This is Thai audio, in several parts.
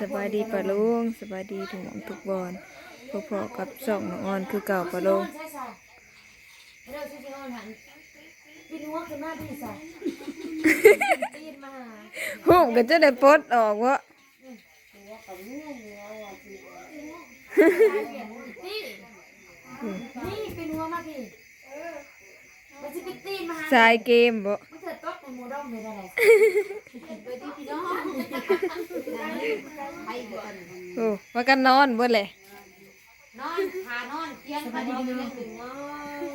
สบายดีปะลุงสบายดีถึงทุกบอนพอๆกับสองน้องออนคือเก่าปะลุงใช่ใช่เร็วที่จะเอาหันปีนหัวขึ้นมาดีใส่ปีนมาหาหูก็จะได้ปลดออกวะนี่นี่ปีนหัวมาพี่มันจะไปตีนมาหาสายเกมบ่ โมดอมเลยได้เลยไปที่พี่น้องโอ้ว่ากันนอนเบ่เลยนอนหานอนเที่ยงก็นอนเที่ยงถึง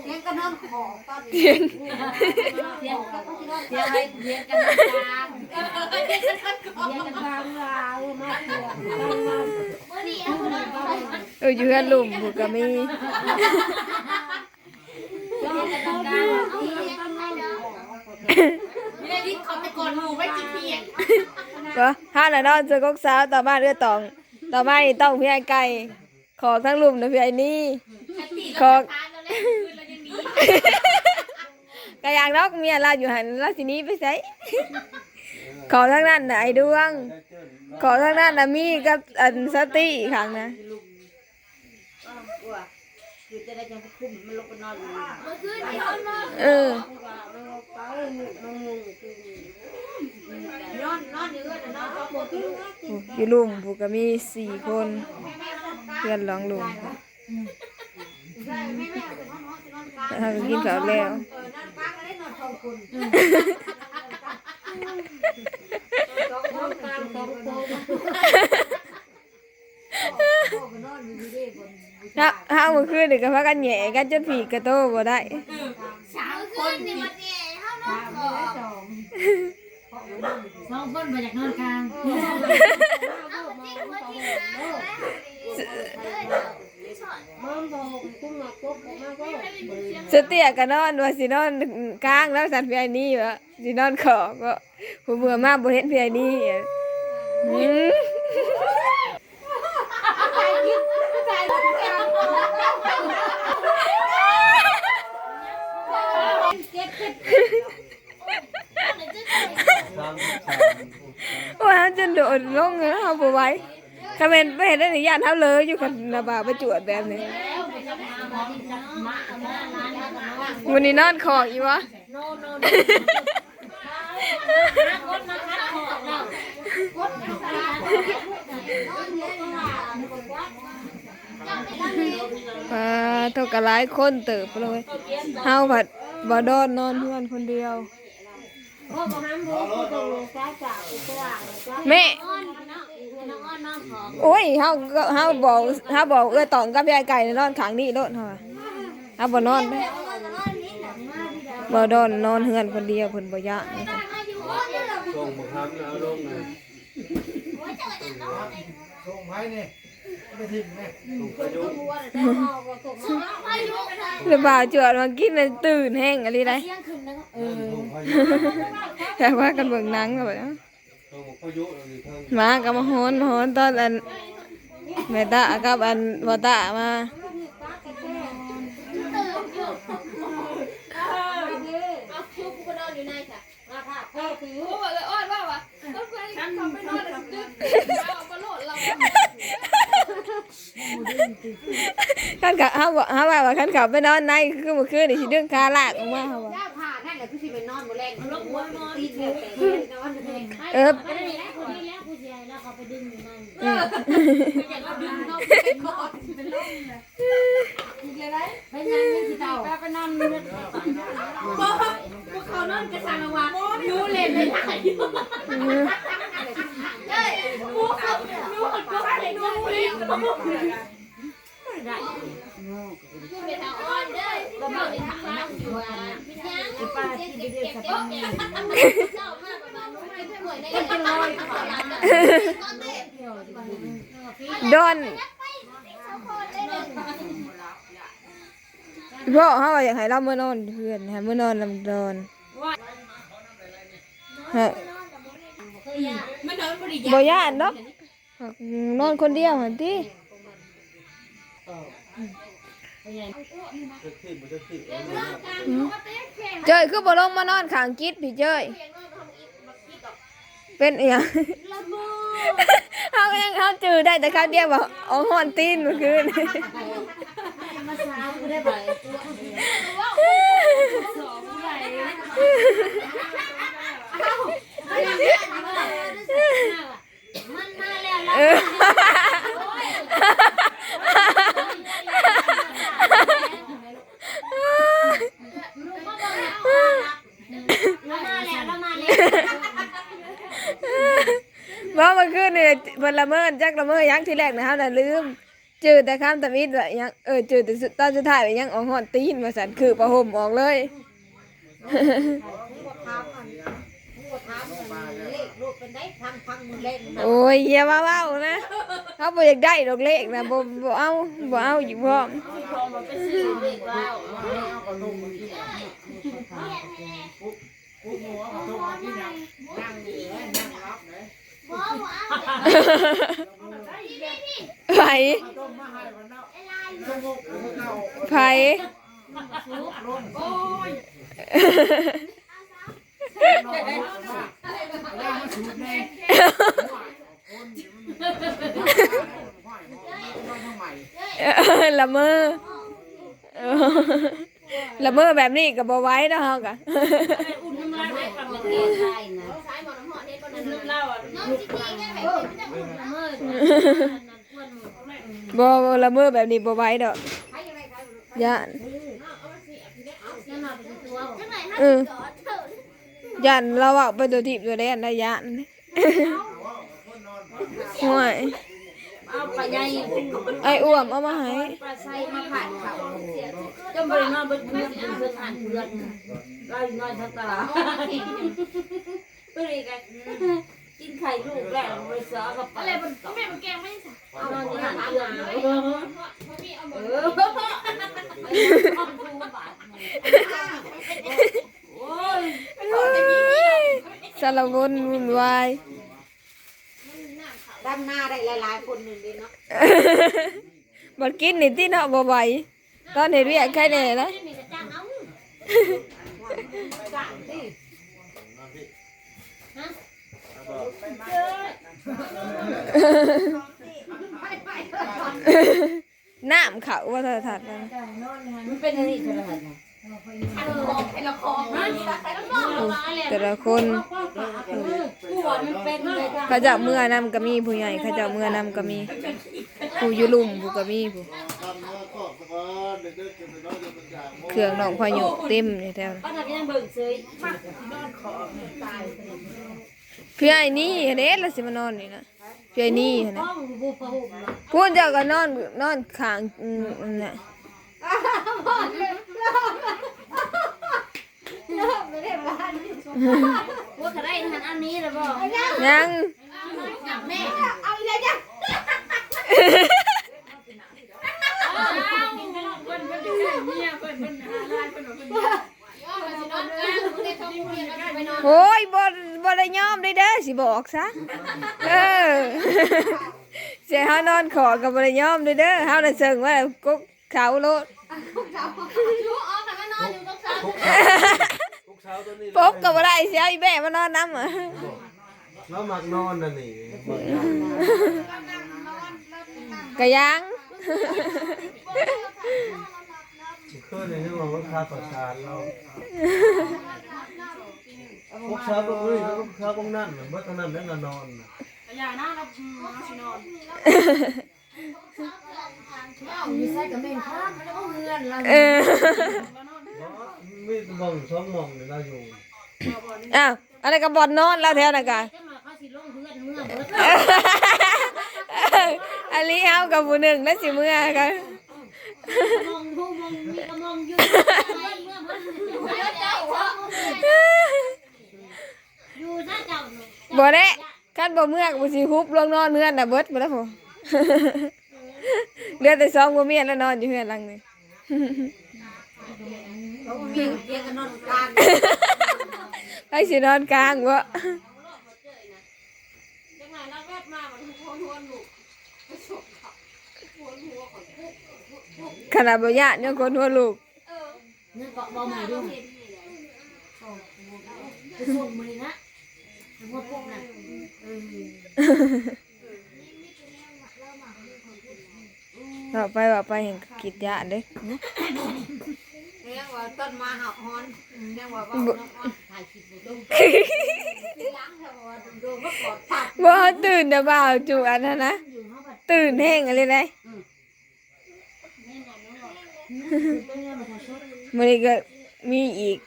เที่ยงก็นอนขอตอนเทียงเที่ยงก็ต้องนอนเดี๋ยวให้เรียนกันกลางเรียนกันกลางลาวมาเถื่อนเมื่อนี้เอาคนนอนไปเอออยู่เฮือนลุ่มผู้ก็มีเที่ยงกันกลาง เที่ยงกันเนาะไม่ได้ดิ้นเขาตะโกนหมู่ไม่กินเพียงก็ห้าน่ะนอนเจอกกสาวต่อมาเรือตอง ต่อมานี่ต้องพี่ไอ้ไก่ขอทั้งลุ่มนะพี่ไอ้นี่ ขอทานเราเล่นคืนเรายังดีก็อยากนอกเมียเราอยู่หันเราสิหนี้ไปไสขอทั้งนั้นน่ะไอ้ดวง ขอทั้งนั้นน่ะมีกับอันสติอีกครั้งนะ คือจะได้ยังคุ้มมันลงไปนอนอยู่เมื่อคืนนอนมาเออนอนนอนอยู่ก็นอนก็ปวดที่ลูกโอ้อยู่ลุมผูก็มีสี่คนเพื่อนร้องลุมใช่ไม่ไม่เอาแต่นอนนอนนอนกลางแล้วก็กินข้าวแล้ว เออนอนกลางก็ได้นอนทองคุณนอนกลางสองคน ถ้าถ้า เมื่อก็พากันแหย่กันจนผีกระโตบ่ได้ สามคนนี่มันเนี่ยเขานอนขอสองคนมาจากนอนกลางสเตียก็นอนว่าสินอนกลางแล้วสันเพี่ไอ้นี่วะสินอนขอก็ผู้เบื่อมากบ่เห็นเพี่ไอ้นี่อะอืมว่าจะโดดลง แล้วเอาบ่ไหว้ถ้าเป็นไปเห็นได้ญาติเฮาเลยอยู่กันระบาประจวดแบบนี้วันนี้นอนขออีวะโนโนโนคนมาคัดคอเรคนเท่ากับหลายคนเติบเลยเฮาผัดบ่ดอนนอนเพื่อนคนเดียวแม่ โอ้ยเฮาก็เฮาบอกเฮาบอกเอ้อตองกับยายไก่นอนข้างนี้โลดเฮาว่าเฮาบ่นอนเด้บ่ดอนนอนเฮือนคนเดียวเพิ่นบ่ยะนะคะส่งมาทำเอาลงเลยส่งไว้นี่ไม่ทิ้งแม่ส่งประยุกต์แล้วบ่าวจวดมากินน่ะตื่นแห้งอะไรได้เที่ยงคืนนะเออส่งพายุอยากว่ากันเบิ่งหนังก็แบบส่ มาก็มาโหนมาโหนตอนอันแม่ตากับอันบ่ตามาเอาคิวกูก็นอนอยู่ในค่ะมาค่ะพ่อคือโอ้เลยอ้อนว่าวะต้องไปทำไปนอนเลยดึกเอามาโหลดเราคันกะเฮาบ่เฮาว่าว่าคันเขาไปนอนในคือเมื่อคืนนี่สิดึงขาลากออกมาเฮาว่าย่ แรงลงหัวนอนตีเอนแต่นอนเลยเออไม่ได้แล้วคนนี้แล้วผู้ชายแล้วเขาไปดึงอยู่นั่นอืมอย่างเราดึงนอกไปกอนเป็นยังไงที่เต่าไปนอนเลือดพวกเขานอนกระสังวาดูเล่นเลยถ่ายอยู่เฮ้ยพวกเขาดูก็ไปดูเล่นไปทางอ้อนเด้อเราบอกในทางล่างอยู่อะมียังป้าที่ เก็บเก็บเก็บเก็บเจ้ามากประมาณนู้นไม่ใช่หมวยในกันลอยขอหลังกันตอนเด็กโดนพ่อเฮาว่าอยากให้เรามื้อนอนเพื่อนให้มื้อนอนลำดอนฮะมันนอนบริบ่ย่านเนาะนอนคนเดียวหั่นติจะทิ้งมันจะทิ้ง เอาเลยเจ้ยคือบ่ลงมานอนข้างกิดพี่เจ้ยเป็นอีหยังเขาก็ยังเขาจือได้แต่เขาเดียวบอกอ๋อหอนตีนเมื่อคืนมาสาวก็ได้บ่อยมันมาแล้ว เออ เรามาแล้วเรามาแล้ว ว่าเมื่อคืนนี่ เพิ่นละเมิดจักละเมิดยังทีแรกนะเฮาน่ะลืมจืดแต่คำตะมิดว่ายังเออจืดแต่สุดตอนสุดท้ายว่ายังอ๋อหอนตีนว่าซั่นคือประห่มออกเลยโอ้ยอย่ามาเว้านะเขาบ่อยากได้ดอกเลขนะบ่บ่เอาบ่เอาอยู่พร้อมปุ๊บหัวเขาต้องมาที่นั่งนั่งดีเลยนั่งรับเลย ไผไผโอ้ยนอนมาแล้วมาสูดแน่คนอยู่มันนอนทำไมเอละเมอเออละเมอแบบนี้ก็บ่ไว้นาะฮาก็อุ่นน้ำลายให้ฟังเลยเก่งได้นะ บบนี้มันจะเมื่อบ่บ่ละเมอแบบนี้บ่ไหว้ดอกย่านนั่นน่ะเป็นตัวจังไหนฮะเออจอดเถอะย่านเราเอาไปตัวทิพย์ตัวแดนได้ย่านห่วยเอาปลาใหญ่ไอ้อ้วมเอามาให้ปลาไส้มาผัดเขาจนบริโนอนบนเพื่อนเพื่อนอ่านเพื่อนเราอยู่นอนทั้งตลาดเพื่อนกัน กินไข่ลูกแล้วไปซ้อกับปลาอะไรมันแม่มันแกงไม่ใช่เอานอนที่หันเพื่อนเออมันมีเอาหมเอดอเอาดูบาทโอ้ยสารวนวุ่นวายด้านหน้าได้หลายๆคนหนึ่งดีเนาะบัดกินนี่ติเนาะบ่ไหวตอนเฮ็ดเวียกใครแน่นะมีแน้ำเขาว่าโทรทัศน์นั่นมันเป็นอะไรกันล่ะอันของไอ้ละครนะไอ้ละครละมาเลยแต่ละคนผู้ว่ามันเป็นอะไรจ้ะเขาเจ้าเมื่อนำก็มีผู้ใหญ่เขาเจ้าเมื่อนำก็มี ผู้อยู่ลุ่มผู้ก็มีผู้เครื่องน้องพายุเต็มนี่แถว พื่อไอ้นี่เด้แล้วสิมานอนนี่นะเพื่อไอ้นี่หั่นน่ะห้องบูปะหุ่มเนาะพูดเจ้าก็นอนนอนข้างอืมนั่นน่ะว่าเขาได้ทันอันนี้หรือเปล่ายังแม่เอาอีเลยจ้ะอ้าวเพิ่นเพิ่นจะเมียเพิ่นเพิ่นหาลายเพิ่นเพิ่นย่อมาสินอนกลางมึงได้ท้องเมียแล้วไปนอนโอ้ยบ่บ่ได้ยอมได้เด้อสิบอกซะเออเสียเฮานอนขอก็บ่ได้ยอมได้เด้อเฮาน่ะเซิงว่ากุ๊กเขาโลดชูออกแต่มานอนอยู่ตรงกลางทุกเช้าตัวนี้ปกก็บ่ได้เสียอีแม่มานอนนำอะแล้วมักนอนน่ะนี่ก็ยัง เคยเลยที่ว่ามันคาประชานเราทุกเช้าตัวนี้แล้วทุกเช้าตรงนั้นเมื่อตอนนั้นแม่งนอนอย่านะเราสินอนมีใส่กับแม่ข้ามแล้วก็เงินเราเออมีมองสองมองเนี่ยเราอยู่อ้าวอะไรก็บ่อนนอนแล้วแถวนั้นก็จะมาเขาสิลงเพื่อนเมื่อเบิดอันนี้เฮากับผู้หนึ่งแล้วสิเมื่อกัน มองดูมองมีก็มองอยู่เมื่อเมื่อมันอยู่ถ้าเจ้าบ่ได้คันบ่เมื่อกบ่สิฮุบลงนอนเฮือนน่ะเบิดบ่ได้วพอเหลือแต่สองบ่เมียแล้วนอนอยู่เฮือนหลังนี้เขามีเตียงไปสินอนกลางบ่จังไงเราแวบมามันทวนทวนลูกไปส่งเขาทวนหัวของ ขนาดบ่ยะเนี่ยคนหัวลูกเนี่ยบไปแต่อไปเห็นกิจยาเด้เนี่ยว่าต้นนเนี่ยว่าบตื่นจะว่ปล่าจุอันนั้นนะตื่นแห้งอะไรเลย มื้อนี้ก็มีอีก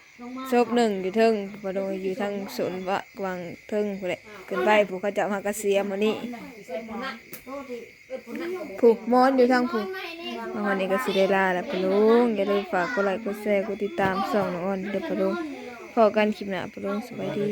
ศพหนึ่งอยู่เทิงบ่โดยอยู่ทางสวนวะกวางเทิงพุ่นแหละขึ้นไปผู้เขาจะมากระเสียมื้อนี้ผู้มอนอยู่ทางผู้วันนี้ก็สิได้ลาแล้วปะลุงอย่าลืมฝากกดไลค์กดแชร์กดติดตามส่องน้องอ้อนเด้อปะลุงพอกันคลิปหน้าปะลุงสวัสดี